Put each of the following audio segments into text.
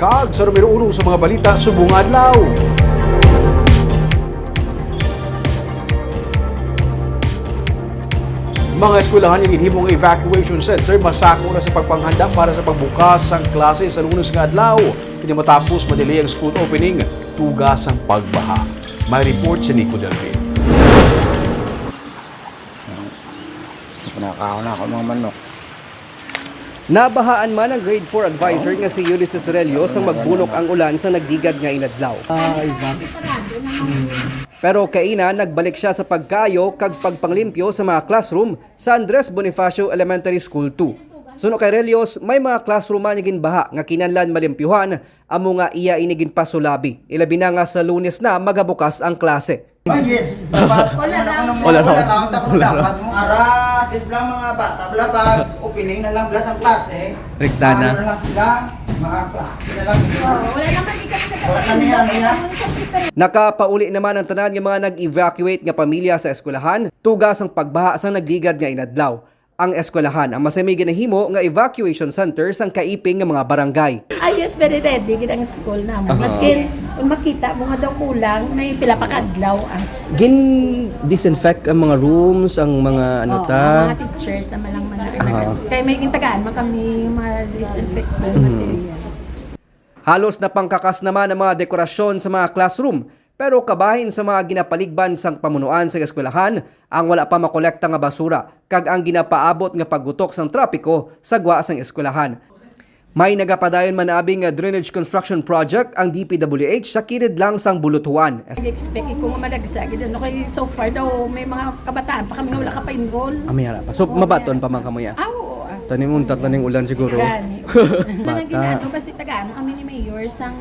kag sa numero uno sa mga balita subong adlaw. Mga eskwelahan yung inhimong evacuation center masako na sa pagpanghanda para sa pagbukas ng klase sa lunes nga adlaw. Kanya matapos madali ang school opening, tugas ang pagbaha. May report si Nico Delfin. Pinakaon na ako mga manok. Nabahaan man ang grade 4 advisor nga si Ulysses Aurelio sa magbunok ang ulan sa nagligad nga inadlaw. Pero kaina nagbalik siya sa pagkayo kag pagpanglimpyo sa mga classroom sa Andres Bonifacio Elementary School 2. Suno kay Relios, may mga classroom man naging baha nga kinanlan malimpyuhan amo nga iya inigin pasulabi. Ilabi na nga sa lunes na magabukas ang klase. Ah, yes. Dapat wala na. Wala Wala raw. na. Tapos dapat mo aratis lang mga bata. Bala pag opening na lang bala sa klase. Rigtana. Ano na lang sila. Mga klase na lang. Wala naman di kami Wala na ano niya. Nakapauli naman ang tanan nga mga nag-evacuate nga pamilya sa eskwelahan, tugas ang pagbaha sa nagligad nga inadlaw. Ang eskwelahan ang masamig ginahimo nga evacuation center sang kaiping nga mga barangay. Yes, very ready gid ang school na mo. Maski kung makita mo nga daw kulang, may pila pa kadlaw ang Gin disinfect ang mga rooms, ang mga ano Oo, ta. mga teachers na malang man Ah. Kaya may kintagaan man kami mga disinfectant materials. Halos na pangkakas naman ang mga dekorasyon sa mga classroom. Pero kabahin sa mga ginapaligban sang pamunuan sa eskwelahan ang wala pa makolekta nga basura kag ang ginapaabot nga paggutok sang trapiko sa gwa sang eskwelahan. May nagapadayon man abing nga drainage construction project ang DPWH sa kirid lang sang bulutuan. I-expect ko nga madagsa gid ano kay so far daw may mga kabataan pa kami nga wala ka pa enroll. Amihara pa. So mabaton pa man kamoya. Ah, oo. ah. Tanim unta taning ulan siguro. Gani. Bata. Bata. Ginano ba si Tagaan kami ni Mayor sang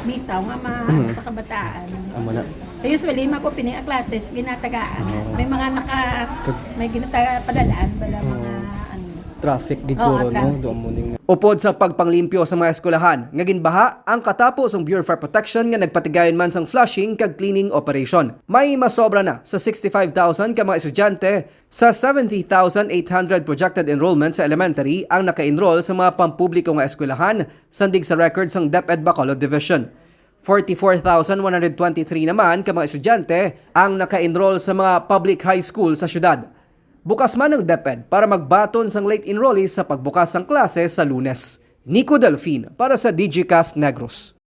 bitaw nga ma Mhm. sa kabataan. Amo na. Eh, Usually, mga pini ang classes, ginatagaan. Oo. May mga naka, may ginataga padalaan, bala mga, ano. Traffic gid Oo, no, traffic. do muning. Upod sa pagpanglimpyo sa mga eskwelahan, nga ginbaha ang katapos ang Bureau of Fire Protection nga nagpatigayon man sang flushing kag cleaning operation. May masobra na sa 65,000 ka mga estudyante sa 70,800 projected enrollment sa elementary ang naka-enroll sa mga pampubliko nga eskwelahan sandig sa records ng DepEd Bacolod Division. 44,123 naman ka mga estudyante ang naka-enroll sa mga public high school sa syudad. Bukas man ang DepEd para magbaton sang late enrollees sa pagbukas ng klase sa lunes. Nico Delfin para sa DigiCast Negros.